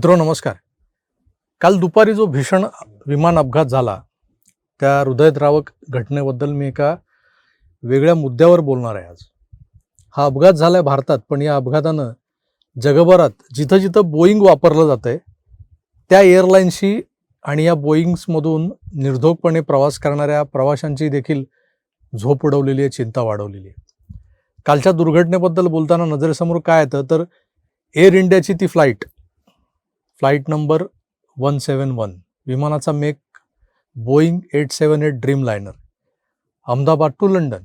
मित्रो नमस्कार. काल दुपारी जो भीषण विमान अपघात झाला त्या हृदयद्रावक घटनेबद्दल मी एका वेगळ्या मुद्द्यावर बोलणार आहे आज. हा अपघात झाला आहे भारतात पण या अपघातानं जगभरात जिथं जिथं बोईंग वापरलं जातं आहे त्या एअरलाईन्सशी आणि या बोईंग्समधून निर्धोकपणे प्रवास करणाऱ्या प्रवाशांची देखील झोप उडवलेली आहे चिंता वाढवलेली आहे. कालच्या दुर्घटनेबद्दल बोलताना नजरेसमोर काय येतं? तर एअर इंडियाची ती flight flight number one seven one विमानाचा make Boeing eight seven eight dreamliner Ahmedabad to London.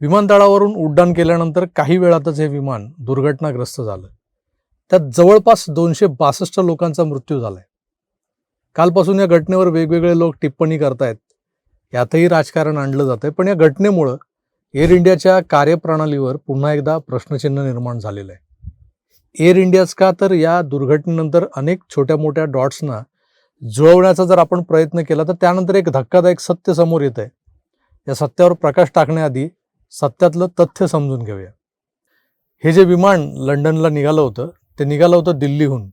विमानतळावरून उड्डाण केल्यानंतर काही वेळातच हे विमान दुर्घटनाग्रस्त झालं. त्यात जवळपास दोनशे बासष्ट लोकांचा मृत्यू झालाय. कालपासून या घटनेवर वेगवेगळे लोक टिप्पणी करतायत. यातही राजकारण आणलं जातंय पण या घटनेमुळं एअर इंडियाच्या कार्यप्रणालीवर पुन्हा एकदा प्रश्नचिन्ह निर्माण झालेलं आहे. एअर इंडियाच का? तर या दुर्घटनेनंतर अनेक छोट्या मोठ्या डॉट्सना जुळवण्याचा जर आपण प्रयत्न केला तर त्यानंतर एक धक्कादायक सत्य समोर येत आहे या सत्यावर प्रकाश टाकण्याआधी सत्यातलं तथ्य समजून घेऊया. हे जे विमान लंडनला निघालं होतं ते निघालं होतं दिल्लीहून.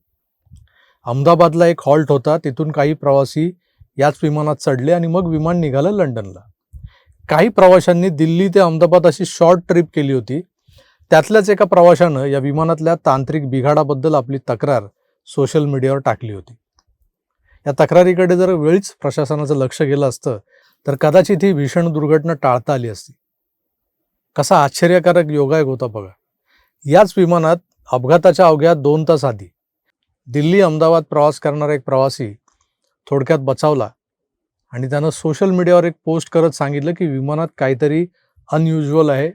अहमदाबादला एक हॉल्ट होता तिथून काही प्रवासी याच विमानात चढले आणि मग विमान निघालं लंडनला. काही प्रवाशांनी दिल्ली ते अहमदाबाद अशी शॉर्ट ट्रिप केली होती त्यातल्याच एका प्रवाशानं या विमानातल्या तांत्रिक बिघाडाबद्दल आपली तक्रार सोशल मीडियावर टाकली होती. या तक्रारीकडे जर वेळीच प्रशासनाचं लक्ष गेलं असतं तर कदाचित ही भीषण दुर्घटना टाळता आली असती. कसा आश्चर्यकारक योगायोग होता बघा. याच विमानात अपघाताच्या अवघ्या दोन तास आधी दिल्ली अहमदाबाद प्रवास करणारा एक प्रवासी थोडक्यात बचावला आणि त्यानं सोशल मीडियावर एक पोस्ट करत सांगितलं की विमानात काहीतरी अनयुज्युअल आहे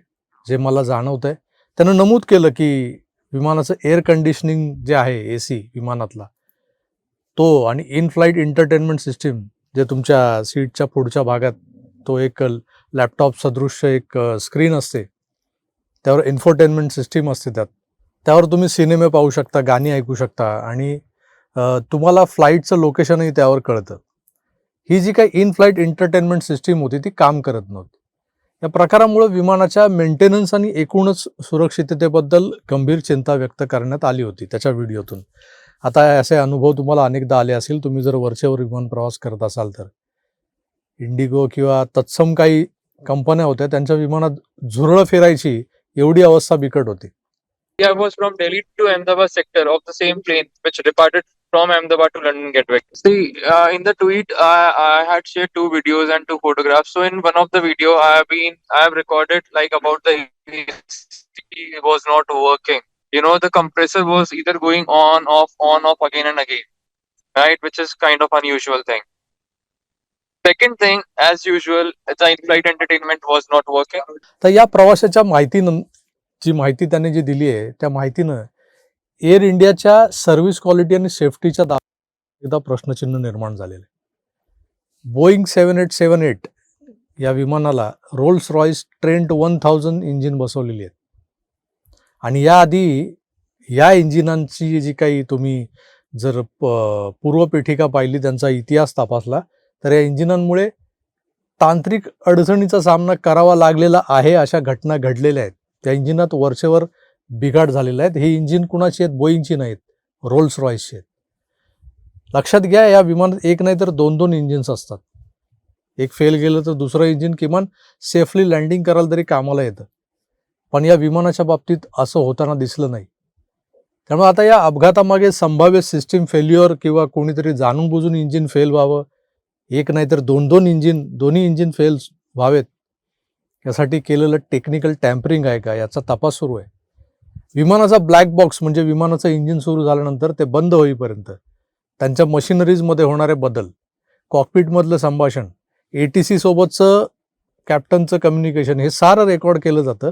जे मला जाणवत आहे त्यानं नमूद केलं की विमानाचं एअर कंडिशनिंग जे आहे ए सी विमानातला तो आणि इन फ्लाईट एंटरटेनमेंट सिस्टीम जे तुमच्या सीटच्या पुढच्या भागात तो एक लॅपटॉप सदृश्य एक स्क्रीन असते त्यावर इन्फोटेनमेंट सिस्टीम असते त्यात. त्यावर तुम्ही सिनेमे पाहू शकता गाणी ऐकू शकता आणि तुम्हाला फ्लाईटचं लोकेशनही त्यावर कळतं. ही जी काही इन फ्लाईट एंटरटेनमेंट सिस्टीम होती ती काम करत नव्हती. या प्रकारामुळे विमानाच्या मेंटेनन्स आणि एकूणच सुरक्षिततेबद्दल गंभीर चिंता व्यक्त करण्यात आली होती त्याच्या व्हिडिओतून. आता असे अनुभव तुम्हाला अनेकदा आले असतील तुम्ही जर वरचेवर विमान प्रवास करत असाल तर. इंडिगो किंवा तत्सम काही कंपन्या होत्या त्यांच्या विमानात झुरळ फिरायची एवढी अवस्था बिकट होती. I was from Delhi to Ahmedabad sector of the same plane which departed from Ahmedabad to London Gatwick. See, uh, in the tweet, I, I had shared two videos and two photographs. So in one of the video, I have been I have recorded like about the AC was not working. You know, the compressor was either going on, off, on, off again and again, right? Which is kind of unusual thing. Second thing, as usual, the in-flight entertainment was not working. तर या प्रवाशाच्या माहितीनं जी माहिती त्याने जी दिली आहे त्या माहितीनं Air इंडियाच्या service quality आणि सेफ्टीच्या दा एकदा प्रश्नचिन्ह निर्माण झालेले. Boeing seven eight seven eight या विमानाला Rolls Royce Trent one thousand engine बसवलेली आहेत. आणि याआधी या इंजिनांची जी काही तुम्ही जर प- पूर्वपीठिका पाहिली त्यांचा इतिहास तपासला तर या इंजिनांमुळे तांत्रिक अडचणीचा सामना करावा लागलेला आहे अशा घटना घडलेल्या आहेत. त्या इंजिनात वरचेवर बिघाड झालेला आहेत. हे इंजिन कुणाची आहेत? बोईंगची नाहीत. रोल्स रॉईसची आहेत. लक्षात घ्या या विमानात एक नाही तर दोन दोन इंजिन्स असतात. एक फेल गेलं तर दुसरं इंजिन किमान सेफली लँडिंग करायला तरी कामाला येतं. पण या विमानाच्या बाबतीत असं होताना दिसलं नाही. त्यामुळे आता या अपघातामागे संभाव्य सिस्टीम फेल्युअर किंवा कोणीतरी जाणून बुजून इंजिन फेल व्हावं एक नाही तर दोन दोन इंजिन दोन्ही इंजिन फेल व्हावेत यासाठी केलेलं टेक्निकल टॅम्परिंग आहे का? याचा तपास सुरू आहे. विमानाचा ब्लॅक बॉक्स म्हणजे विमानाचं इंजिन सुरू झाल्यानंतर ते बंद होईपर्यंत त्यांच्या मशिनरीजमध्ये होणारे बदल कॉकपिटमधलं संभाषण ए टी सी सोबतचं कॅप्टनचं कम्युनिकेशन हे सारं रेकॉर्ड केलं जातं.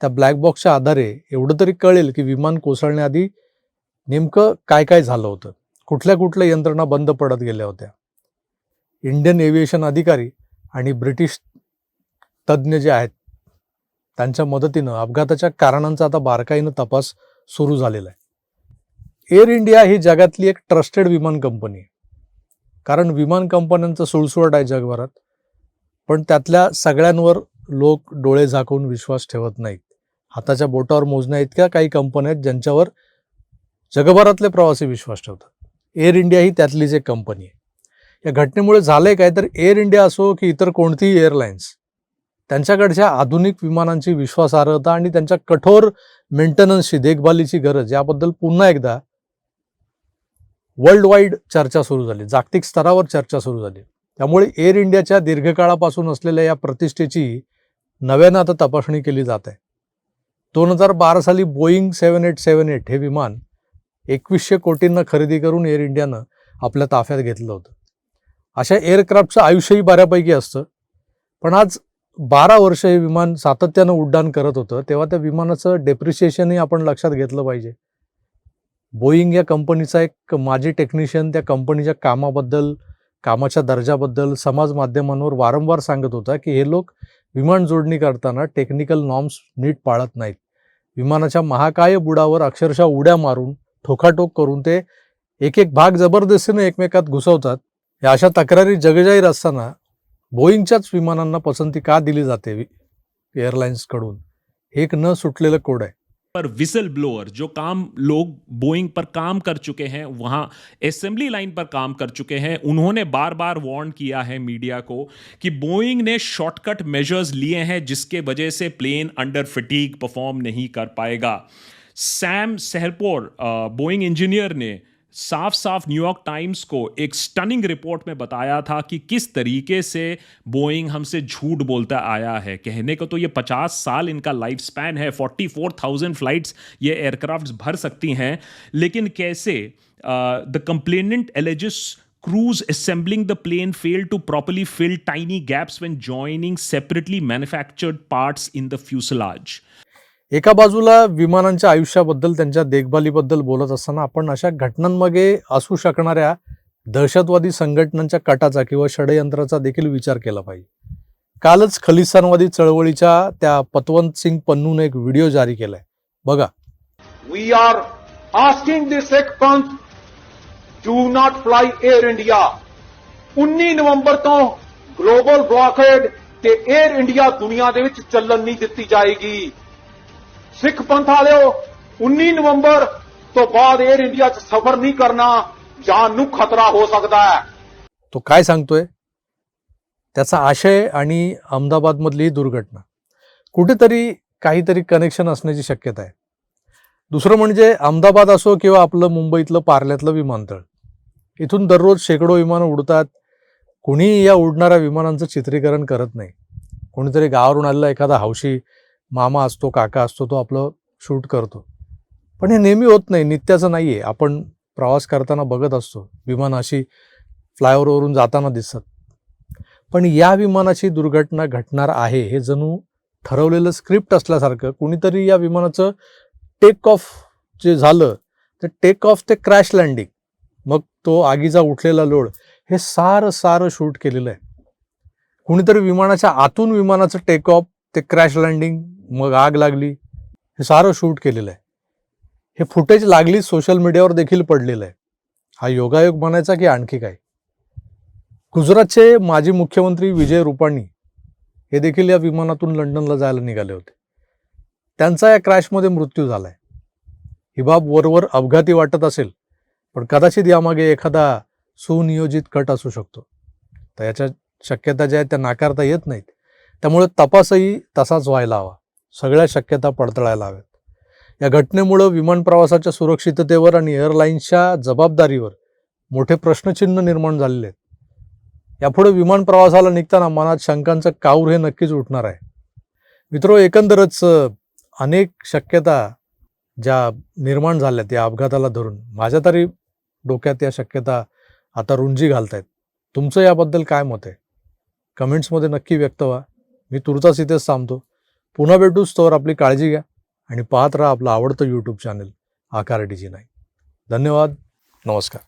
त्या ब्लॅक बॉक्सच्या आधारे एवढं तरी कळेल की विमान कोसळण्याआधी नेमकं काय काय झालं होतं. कुठल्या कुठल्या यंत्रणा बंद पडत गेल्या होत्या. इंडियन एव्हिएशन अधिकारी आणि ब्रिटिश तज्ज्ञ जे आहेत त्यांच्या मदतीनं अपघाताच्या कारणांचा आता बारकाईनं तपास सुरू झालेला आहे. एअर इंडिया ही जगातली एक ट्रस्टेड विमान कंपनी आहे. कारण विमान कंपन्यांचं सुळसुळट आहे जगभरात पण त्यातल्या सगळ्यांवर लोक डोळे झाकून विश्वास ठेवत नाहीत. हाताच्या बोटावर मोजण्या इतक्या काही कंपन्या आहेत ज्यांच्यावर जगभरातले प्रवासी विश्वास ठेवतात. एअर इंडिया ही त्यातलीच एक कंपनी आहे. या घटनेमुळे झालंय काय तर एअर इंडिया असो की इतर कोणतीही एअरलाईन्स त्यांच्याकडच्या आधुनिक विमानांची विश्वासार्हता आणि त्यांच्या कठोर मेंटेनन्सची देखभालीची गरज याबद्दल पुन्हा एकदा वर्ल्ड वाईड चर्चा सुरू झाली. जागतिक स्तरावर चर्चा सुरू झाली. त्यामुळे एअर इंडियाच्या दीर्घकाळापासून असलेल्या या प्रतिष्ठेची नव्यानं आता तपासणी केली जात आहे. दोन हजार बारा साली Boeing seven eight seven eight हे विमान एकवीसशे कोटींना खरेदी करून एअर इंडियानं आपल्या ताफ्यात घेतलं होतं. अशा एअरक्राफ्टचं आयुष्यही बऱ्यापैकी असतं. पण आज बारा वर्ष हे विमान सातत्यानं उड्डाण करत होतं तेव्हा त्या विमानाचं डेप्रिशिएशनही आपण लक्षात घेतलं पाहिजे. बोईंग या कंपनीचा एक माजी टेक्निशियन त्या कंपनीच्या कामाबद्दल कामाच्या दर्जाबद्दल समाज माध्यमांवर वारंवार सांगत होता की हे लोक विमान जोडणी करताना टेक्निकल नॉर्म्स नीट पाळत नाहीत. विमानाच्या महाकाय बुडावर अक्षरशः उड्या मारून ठोकाठोक करून ते एक एक भाग जबरदस्तीनं एकमेकात घुसवतात. या अशा तक्रारी जगजाहीर असताना बोईंगच्याच विमानांना पसंती का दिली जाते एअरलाइन्सकडून? हे एक न सुटलेलं कोड आहे. पर विसल ब्लोअर जो काम लोग बोइंग पर काम कर चुके हैं, वहाँ असेंबली लाइन पर काम कर चुके हैं, उन्होंने बार बार वार्न किया है मीडिया को कि बोइंग ने शॉर्टकट मेजर्स लिए हैं, जिसके वजह से प्लेन अंडर फटीक परफॉर्म नहीं कर पाएगा। सैम सहरपोर बोइंग इंजीनियर ने साफ़ साफ़ न्यूयॉर्क टाइम्स को एक स्टनिंग रिपोर्ट में बताया था कि किस तरीके से बोइंग हमसे झूठ बोलता आया है। कहने को तो ये 50 साल इनका लाइफ स्पैन है 44,000 फ्लाइट्स ये एयरक्राफ्ट भर सकती हैं। लेकिन कैसे the complainant alleges crews assembling the plane failed to properly fill tiny gaps when joining separately manufactured parts in the fuselage एका बाजूला विमानांच्या आयुष्याबद्दल त्यांच्या देखभालीबद्दल बोलत असताना आपण अशा घटनांमागे असू शकणाऱ्या दहशतवादी संघटनांच्या कटाचा किंवा षडयंत्राचा देखील विचार केला पाहिजे. कालच खलिस्तानवादी चळवळीच्या त्या पतवंत सिंग पन्नून एक व्हिडिओ जारी केलाय. बघा. वी आर आस्किंग दिस एक पंथ do not fly Air India उन्नी नवंबर तो ग्लोबल ब्लॉकेड ते एअर इंडिया दुनिया दे विच चलन नहीं ਦਿੱਤੀ जाएगी। ਸਿੱਖ ਪੰਥ ਵਾਲਿਓ 19 ਨਵੰਬਰ ਤੋਂ ਬਾਅਦ 에ਅਰ ਇੰਡੀਆ 'ਚ ਸਫ਼ਰ ਨਹੀਂ ਕਰਨਾ ਜਾਨ ਨੂੰ ਖਤਰਾ ਹੋ ਸਕਦਾ ਹੈ। तो काय सांगतोय? त्याचा आशय आणि अहमदाबादमधली दुर्घटना. कुठेतरी काहीतरी कनेक्शन असण्याची शक्यता आहे. दुसरं म्हणजे अहमदाबाद असो किंवा आपलं मुंबईतलं पार्ल्यातलं विमानतळ. इथून दररोज शेकडो विमानं उडतात. कोणीही या उडणाऱ्या विमानांचं चित्रीकरण करत नाही. कोणीतरी गावावरून आलेला एखादा हौशी मामा असतो काका असतो तो आपलं शूट करतो. पण हे नेहमी होत नाही नित्याचं नाही आहे आपण प्रवास करताना बघत असतो. विमान अशी फ्लायओव्हरवरून जाताना दिसतात पण या विमानाची दुर्घटना घटणार आहे हे जणू ठरवलेलं स्क्रिप्ट असल्यासारखं कुणीतरी या विमानाचं टेक ऑफ जे झालं ते टेक ऑफ ते क्रॅश लँडिंग मग तो आगीचा उठलेला लोड हे सारं सारं शूट केलेलं आहे. कुणीतरी विमानाच्या आतून विमानाचं टेक ऑफ ते क्रॅश लँडिंग मग आग लागली. हे सारं शूट केलेलं आहे. हे फुटेज लागली सोशल मीडियावर देखील पडलेलं आहे. हा योगायोग म्हणायचा की आणखी काय? गुजरातचे माजी मुख्यमंत्री विजय रुपाणी हे देखील या विमानातून लंडनला जायला निघाले होते. त्यांचा या क्रॅशमध्ये मृत्यू झालाय. ही बाब वरवर अपघाती वाटत असेल पण कदाचित यामागे एखादा सुनियोजित कट असू शकतो. तर याच्या शक्यता ज्या आहेत त्या नाकारता येत नाहीत. त्यामुळे तपासही तसाच व्हायला हवा. सगळ्या शक्यता पडताळायला हव्यात. या घटनेमुळं विमान प्रवासाच्या सुरक्षिततेवर आणि एअरलाईन्सच्या जबाबदारीवर मोठे प्रश्नचिन्ह निर्माण झालेले आहेत. यापुढे विमान प्रवासाला निघताना मनात शंकांचं काऊर हे नक्कीच उठणार आहे. मित्रो एकंदरच अनेक शक्यता ज्या निर्माण झाल्यात या अपघाताला धरून माझ्या तरी डोक्यात या शक्यता आता रुंजी घालत आहेत तुमचं याबद्दल काय मत आहे? कमेंट्समध्ये नक्की व्यक्त व्हा. मी तुर्तास इथेच थांबतो. पुन्हा भेटूच तोवर आपली काळजी घ्या आणि पाहत राहा आपलं आवडतं यूट्यूब चॅनल आकार डीजी नाही. धन्यवाद. नमस्कार.